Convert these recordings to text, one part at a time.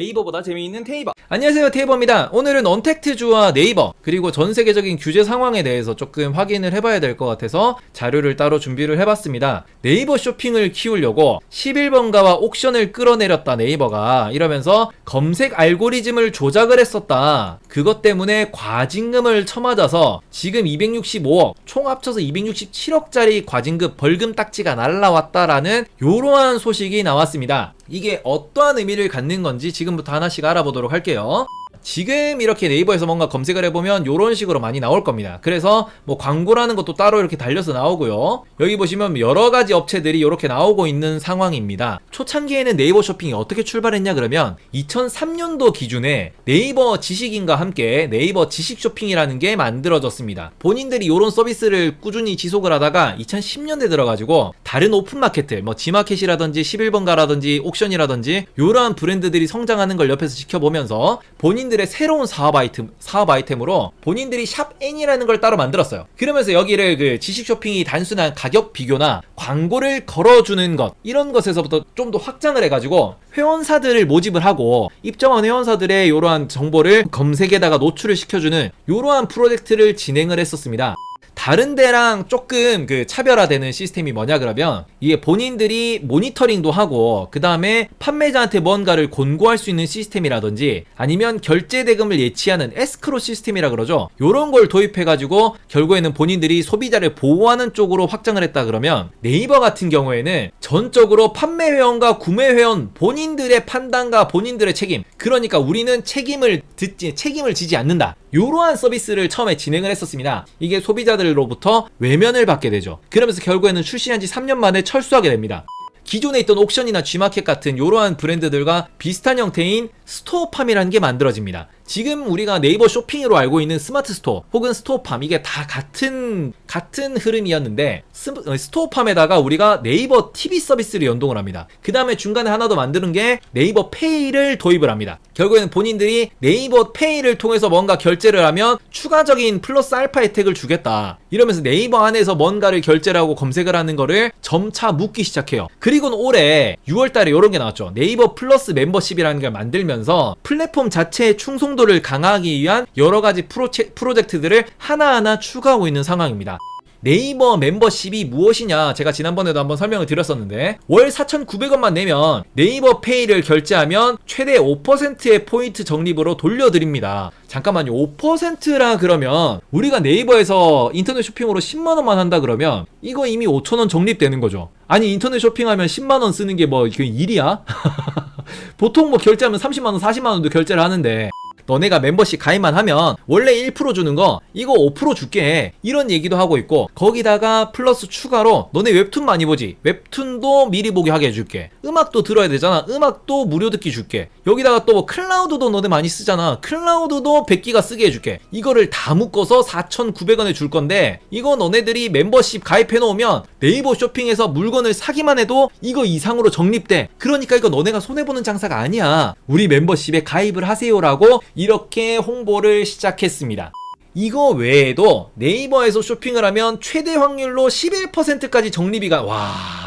네이버보다 재미있는 테이버. 안녕하세요, 테이버입니다. 오늘은 언택트주와 네이버, 그리고 전 세계적인 규제 상황에 대해서 조금 확인을 해봐야 될 것 같아서 자료를 따로 준비를 해봤습니다. 네이버 쇼핑을 키우려고 11번가와 옥션을 끌어내렸다, 네이버가. 이러면서 검색 알고리즘을 조작을 했었다. 그것 때문에 과징금을 쳐맞아서 지금 265억, 총 합쳐서 267억짜리 과징금 벌금 딱지가 날라왔다라는 요러한 소식이 나왔습니다. 이게 어떠한 의미를 갖는 건지 지금부터 하나씩 알아보도록 할게요. 지금 이렇게 네이버에서 뭔가 검색을 해보면 이런 식으로 많이 나올 겁니다. 그래서 뭐 광고라는 것도 따로 이렇게 달려서 나오고요. 여기 보시면 여러 가지 업체들이 이렇게 나오고 있는 상황입니다. 초창기에는 네이버 쇼핑이 어떻게 출발했냐 그러면 2003년도 기준에 네이버 지식인과 함께 네이버 지식 쇼핑이라는 게 만들어졌습니다. 본인들이 이런 서비스를 꾸준히 지속을 하다가 2010년대 들어가지고 다른 오픈마켓들 뭐 지마켓이라든지 11번가라든지 옥션이라든지 이러한 브랜드들이 성장하는 걸 옆에서 지켜보면서 본인 들의 새로운 사업 아이템 사업 아이템으로 본인들이 샵 N이라는 걸 따로 만들었어요. 그러면서 여기를 그 지식 쇼핑이 단순한 가격 비교나 광고를 걸어주는 것 이런 것에서부터 좀 더 확장을 해가지고 회원사들을 모집을 하고 입점한 회원사들의 이러한 정보를 검색에다가 노출을 시켜주는 이러한 프로젝트를 진행을 했었습니다. 다른 데랑 조금 그 차별화되는 시스템이 뭐냐 그러면 이게 본인들이 모니터링도 하고 그 다음에 판매자한테 뭔가를 권고할 수 있는 시스템이라든지 아니면 결제 대금을 예치하는 에스크로 시스템이라 그러죠. 요런 걸 도입해 가지고 결국에는 본인들이 소비자를 보호하는 쪽으로 확장을 했다 그러면 네이버 같은 경우에는 전적으로 판매 회원과 구매 회원 본인들의 판단과 본인들의 책임 그러니까 우리는 책임을 듣지 책임을 지지 않는다. 이러한 서비스를 처음에 진행을 했었습니다. 이게 소비자들로부터 외면을 받게 되죠. 그러면서 결국에는 출시한 지 3년 만에 철수하게 됩니다. 기존에 있던 옥션이나 G마켓 같은 이러한 브랜드들과 비슷한 형태인 스토어팜이라는 게 만들어집니다. 지금 우리가 네이버 쇼핑으로 알고 있는 스마트 스토어 혹은 스토어팜 이게 다 같은 같은 흐름이었는데 스, 어, 스토어팜에다가 우리가 네이버 TV 서비스를 연동을 합니다. 그 다음에 중간에 하나 더 만드는 게 네이버 페이를 도입을 합니다. 결국에는 본인들이 네이버 페이를 통해서 뭔가 결제를 하면 추가적인 플러스 알파 혜택을 주겠다. 이러면서 네이버 안에서 뭔가를 결제를 하고 검색을 하는 거를 점차 묻기 시작해요. 그리고는 올해 6월 달에 이런 게 나왔죠. 네이버 플러스 멤버십이라는 걸 만들면서 플랫폼 자체의 충성도 를 강화하기 위한 여러 가지 프로체, 프로젝트들을 하나하나 추가하고 있는 상황입니다. 네이버 멤버십이 무엇이냐 제가 지난번에도 한번 설명을 드렸었는데 월 4,900원만 내면 네이버 페이를 결제하면 최대 5%의 포인트 적립으로 돌려드립니다 잠깐만요 5%라 그러면 우리가 네이버에서 인터넷 쇼핑으로 10만원만 한다 그러면 이거 이미 5천원 적립되는 거죠 아니 인터넷 쇼핑하면 10만원 쓰는 게뭐 일이야? 보통 뭐 결제하면 30만원 40만원도 결제를 하는데 너네가 멤버십 가입만 하면 원래 1% 주는 거 이거 5% 줄게. 이런 얘기도 하고 있고 거기다가 플러스 추가로 너네 웹툰 많이 보지. 웹툰도 미리 보게 하게 해줄게. 음악도 들어야 되잖아. 음악도 무료 듣기 줄게. 여기다가 또 뭐 클라우드도 너네 많이 쓰잖아. 클라우드도 100기가 쓰게 해줄게. 이거를 다 묶어서 4,900원에 줄 건데 이거 너네들이 멤버십 가입해 놓으면 네이버 쇼핑에서 물건을 사기만 해도 이거 이상으로 적립돼. 그러니까 이거 너네가 손해보는 장사가 아니야. 우리 멤버십에 가입을 하세요라고 이렇게 홍보를 시작했습니다. 이거 외에도 네이버에서 쇼핑을 하면 최대 확률로 11%까지 적립이가 와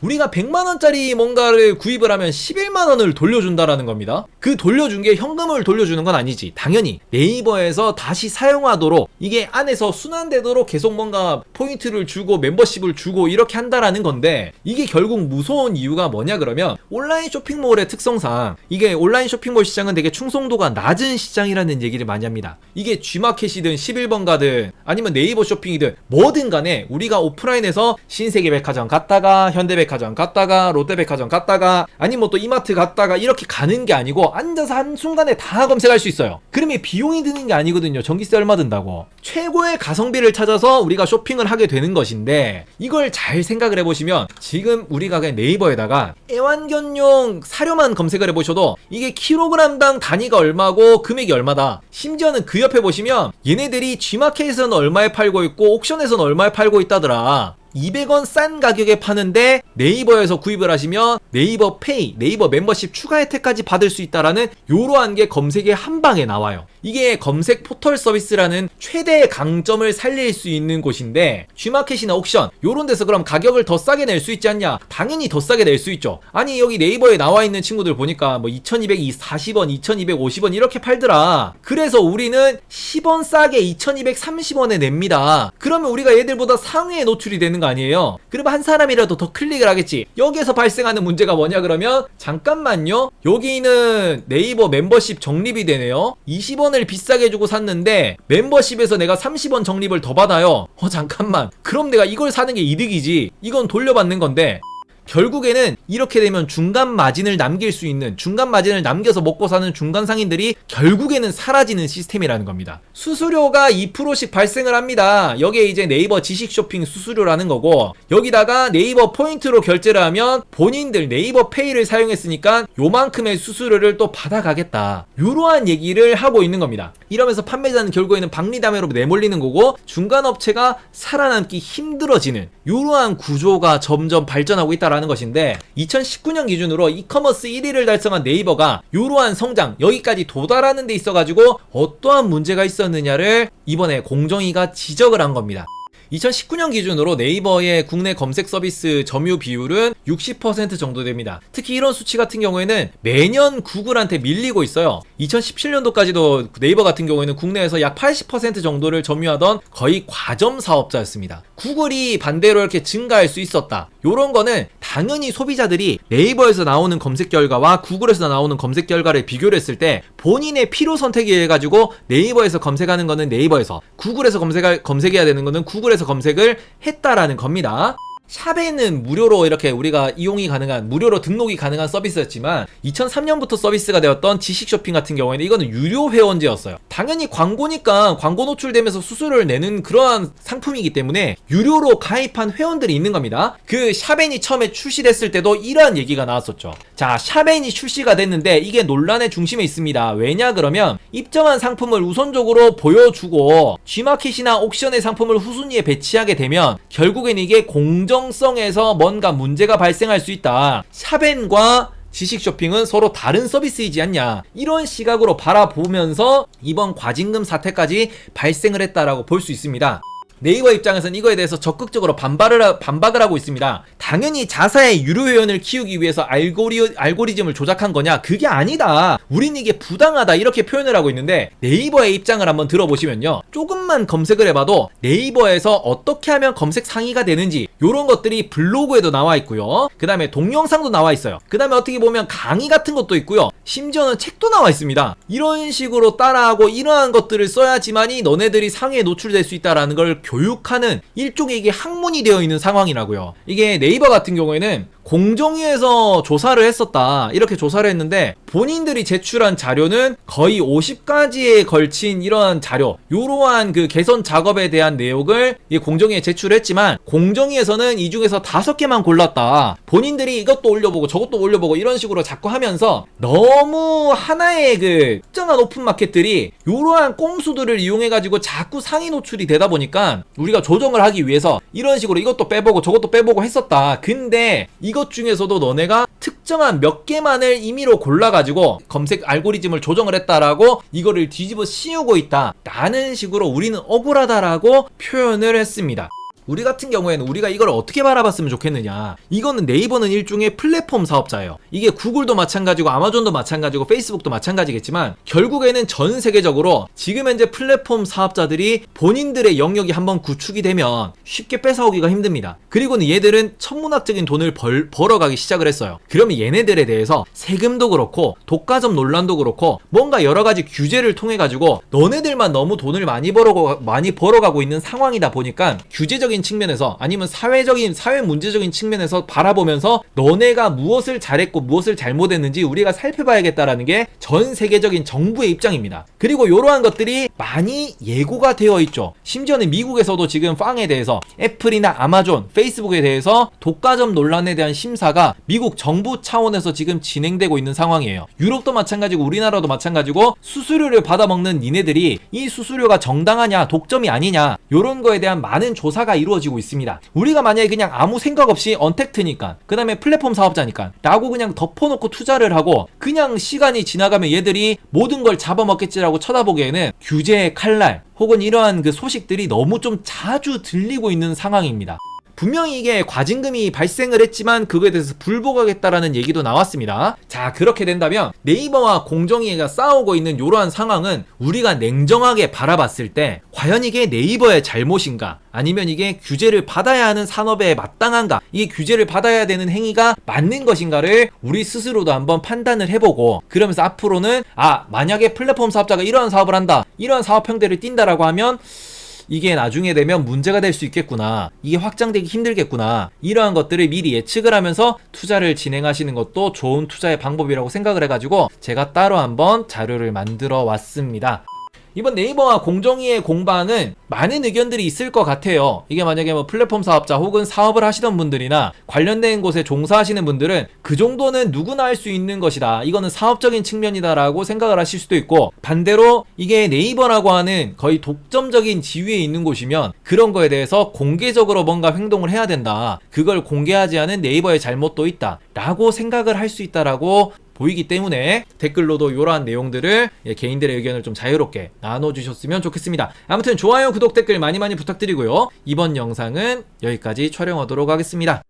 우리가 100만원짜리 뭔가를 구입을 하면 11만원을 돌려준다라는 겁니다. 그 돌려준 게 현금을 돌려주는 건 아니지. 당연히 네이버에서 다시 사용하도록 이게 안에서 순환되도록 계속 뭔가 포인트를 주고 멤버십을 주고 이렇게 한다라는 건데 이게 결국 무서운 이유가 뭐냐 그러면 온라인 쇼핑몰의 특성상 이게 온라인 쇼핑몰 시장은 되게 충성도가 낮은 시장이라는 얘기를 많이 합니다. 이게 G마켓이든 11번가든 아니면 네이버 쇼핑이든 뭐든 간에 우리가 오프라인에서 신세계 백화점 갔다가 현대백 백화점 갔다가 롯데백화점 갔다가 아니 뭐또 이마트 갔다가 이렇게 가는 게 아니고 앉아서 한순간에 다 검색할 수 있어요. 그러면 비용이 드는 게 아니거든요. 전기세 얼마 든다고. 최고의 가성비를 찾아서 우리가 쇼핑을 하게 되는 것인데 이걸 잘 생각을 해보시면 지금 우리가 그냥 네이버에다가 애완견용 사료만 검색을 해보셔도 이게 킬로그램당 단위가 얼마고 금액이 얼마다. 심지어는 그 옆에 보시면 얘네들이 G마켓에서는 얼마에 팔고 있고 옥션에서는 얼마에 팔고 있다더라. 200원 싼 가격에 파는데 네이버에서 구입을 하시면 네이버 페이, 네이버 멤버십 추가 혜택까지 받을 수 있다라는 요러한 게 검색에 한 방에 나와요. 이게 검색 포털 서비스라는 최대의 강점을 살릴 수 있는 곳인데 G마켓이나 옥션 요런 데서 그럼 가격을 더 싸게 낼 수 있지 않냐? 당연히 더 싸게 낼 수 있죠. 아니 여기 네이버에 나와 있는 친구들 보니까 뭐 2240원, 2250원 이렇게 팔더라. 그래서 우리는 10원 싸게 2230원에 냅니다. 그러면 우리가 얘들보다 상위에 노출이 되는 거 아니에요? 그러면 한 사람이라도 더 클릭을 하겠지. 여기에서 발생하는 문제가 뭐냐 그러면 잠깐만요. 여기는 네이버 멤버십 적립이 되네요. 20원을 비싸게 주고 샀는데 멤버십에서 내가 30원 적립을 더 받아요. 어 잠깐만. 그럼 내가 이걸 사는 게 이득이지. 이건 돌려받는 건데 결국에는 이렇게 되면 중간 마진을 남길 수 있는 중간 마진을 남겨서 먹고 사는 중간 상인들이 결국에는 사라지는 시스템이라는 겁니다. 수수료가 2%씩 발생을 합니다. 여기에 이제 네이버 지식 쇼핑 수수료라는 거고 여기다가 네이버 포인트로 결제를 하면 본인들 네이버 페이를 사용했으니까 요만큼의 수수료를 또 받아가겠다. 이러한 얘기를 하고 있는 겁니다. 이러면서 판매자는 결국에는 박리담회로 내몰리는 거고 중간 업체가 살아남기 힘들어지는 이러한 구조가 점점 발전하고 있다라는 것인데 2019년 기준으로 이커머스 1위를 달성한 네이버가 이러한 성장 여기까지 도달하는 데 있어가지고 어떠한 문제가 있었느냐를 이번에 공정위가 지적을 한 겁니다. 2019년 기준으로 네이버의 국내 검색 서비스 점유 비율은 60% 정도 됩니다. 특히 이런 수치 같은 경우에는 매년 구글한테 밀리고 있어요. 2017년도까지도 네이버 같은 경우에는 국내에서 약 80% 정도를 점유하던 거의 과점 사업자였습니다. 구글이 반대로 이렇게 증가할 수 있었다. 요런 거는 당연히 소비자들이 네이버에서 나오는 검색 결과와 구글에서 나오는 검색 결과를 비교를 했을 때 본인의 필요 선택이 해가지고 네이버에서 검색하는 거는 네이버에서 구글에서 검색할, 검색해야 되는 거는 구글에서 검색을 했다라는 겁니다. 샵에는 무료로 이렇게 우리가 이용이 가능한 무료로 등록이 가능한 서비스였지만 2003년부터 서비스가 되었던 지식 쇼핑 같은 경우에는 이거는 유료 회원제였어요. 당연히 광고니까 광고 노출되면서 수수료를 내는 그러한 상품이기 때문에 유료로 가입한 회원들이 있는 겁니다. 그 샤벤이 처음에 출시됐을 때도 이러한 얘기가 나왔었죠. 자, 샤벤이 출시가 됐는데 이게 논란의 중심에 있습니다. 왜냐 그러면 입점한 상품을 우선적으로 보여주고 G마켓이나 옥션의 상품을 후순위에 배치하게 되면 결국엔 이게 공정 공정성에서 뭔가 문제가 발생할 수 있다. 샤벤과 지식 쇼핑은 서로 다른 서비스이지 않냐. 이런 시각으로 바라보면서 이번 과징금 사태까지 발생을 했다라고 볼 수 있습니다. 네이버 입장에서는 이거에 대해서 적극적으로 반발을 반박을 하고 있습니다. 당연히 자사의 유료 회원을 키우기 위해서 알고리, 알고리즘을 조작한 거냐? 그게 아니다. 우린 이게 부당하다 이렇게 표현을 하고 있는데 네이버의 입장을 한번 들어보시면요. 조금만 검색을 해봐도 네이버에서 어떻게 하면 검색 상위가 되는지 이런 것들이 블로그에도 나와 있고요. 그 다음에 동영상도 나와 있어요. 그 다음에 어떻게 보면 강의 같은 것도 있고요. 심지어는 책도 나와 있습니다. 이런 식으로 따라하고 이러한 것들을 써야지만이 너네들이 상위에 노출될 수 있다라는 걸 교육하는 일종의 이게 학문이 되어 있는 상황이라고요. 이게 네이버 같은 경우에는 공정위에서 조사를 했었다. 이렇게 조사를 했는데 본인들이 제출한 자료는 거의 50가지에 걸친 이러한 자료, 이러한 그 개선 작업에 대한 내용을 공정위에 제출했지만 공정위에서는 이 중에서 다섯 개만 골랐다. 본인들이 이것도 올려보고 저것도 올려보고 이런 식으로 자꾸 하면서 너무 하나의 그 특정한 오픈 마켓들이 이러한 꼼수들을 이용해 가지고 자꾸 상위 노출이 되다 보니까 우리가 조정을 하기 위해서 이런 식으로 이것도 빼보고 저것도 빼보고 했었다. 근데 이거 이것 중에서도 너네가 특정한 몇 개만을 임의로 골라가지고 검색 알고리즘을 조정을 했다라고 이거를 뒤집어 씌우고 있다. 라는 식으로 우리는 억울하다라고 표현을 했습니다. 우리 같은 경우에는 우리가 이걸 어떻게 바라봤으면 좋겠느냐. 이거는 네이버는 일종의 플랫폼 사업자예요. 이게 구글도 마찬가지고 아마존도 마찬가지고 페이스북도 마찬가지겠지만 결국에는 전 세계적으로 지금 현재 플랫폼 사업자들이 본인들의 영역이 한번 구축이 되면 쉽게 뺏어오기가 힘듭니다. 그리고는 얘들은 천문학적인 돈을 벌, 벌어가기 시작을 했어요. 그러면 얘네들에 대해서 세금도 그렇고 독과점 논란도 그렇고 뭔가 여러 가지 규제를 통해 가지고 너네들만 너무 돈을 많이 벌어 많이 벌어가고 있는 상황이다 보니까 규제적인 사회적인 측면에서 아니면 사회적인 사회 문제적인 측면에서 바라보면서 너네가 무엇을 잘했고 무엇을 잘못했는지 우리가 살펴봐야겠다라는 게 전 세계적인 정부의 입장입니다. 그리고 이러한 것들이 많이 예고가 되어 있죠. 심지어는 미국에서도 지금 빵에 대해서 애플이나 아마존, 페이스북에 대해서 독과점 논란에 대한 심사가 미국 정부 차원에서 지금 진행되고 있는 상황이에요. 유럽도 마찬가지고 우리나라도 마찬가지고 수수료를 받아먹는 니네들이 이 수수료가 정당하냐 독점이 아니냐 이런 거에 대한 많은 조사가 이루 이루어지고 있습니다. 우리가 만약에 그냥 아무 생각 없이 언택트니까, 그 다음에 플랫폼 사업자니까, 라고 그냥 덮어놓고 투자를 하고, 그냥 시간이 지나가면 얘들이 모든 걸 잡아먹겠지라고 쳐다보기에는 규제의 칼날, 혹은 이러한 그 소식들이 너무 좀 자주 들리고 있는 상황입니다. 분명히 이게 과징금이 발생을 했지만 그거에 대해서 불복하겠다라는 얘기도 나왔습니다. 자, 그렇게 된다면 네이버와 공정위가 싸우고 있는 이러한 상황은 우리가 냉정하게 바라봤을 때 과연 이게 네이버의 잘못인가? 아니면 이게 규제를 받아야 하는 산업에 마땅한가? 이게 규제를 받아야 되는 행위가 맞는 것인가를 우리 스스로도 한번 판단을 해보고 그러면서 앞으로는 아, 만약에 플랫폼 사업자가 이러한 사업을 한다. 이러한 사업 형태를 띈다라고 하면 이게 나중에 되면 문제가 될 수 있겠구나. 이게 확장되기 힘들겠구나. 이러한 것들을 미리 예측을 하면서 투자를 진행하시는 것도 좋은 투자의 방법이라고 생각을 해가지고 제가 따로 한번 자료를 만들어 왔습니다. 이번 네이버와 공정위의 공방은 많은 의견들이 있을 것 같아요. 이게 만약에 뭐 플랫폼 사업자 혹은 사업을 하시던 분들이나 관련된 곳에 종사하시는 분들은 그 정도는 누구나 할 수 있는 것이다. 이거는 사업적인 측면이다라고 생각을 하실 수도 있고 반대로 이게 네이버라고 하는 거의 독점적인 지위에 있는 곳이면 그런 거에 대해서 공개적으로 뭔가 행동을 해야 된다. 그걸 공개하지 않은 네이버의 잘못도 있다. 라고 생각을 할 수 있다라고 보이기 때문에 댓글로도 이러한 내용들을 예, 개인들의 의견을 좀 자유롭게 나눠주셨으면 좋겠습니다. 아무튼 좋아요, 구독, 댓글 많이 많이 부탁드리고요. 이번 영상은 여기까지 촬영하도록 하겠습니다.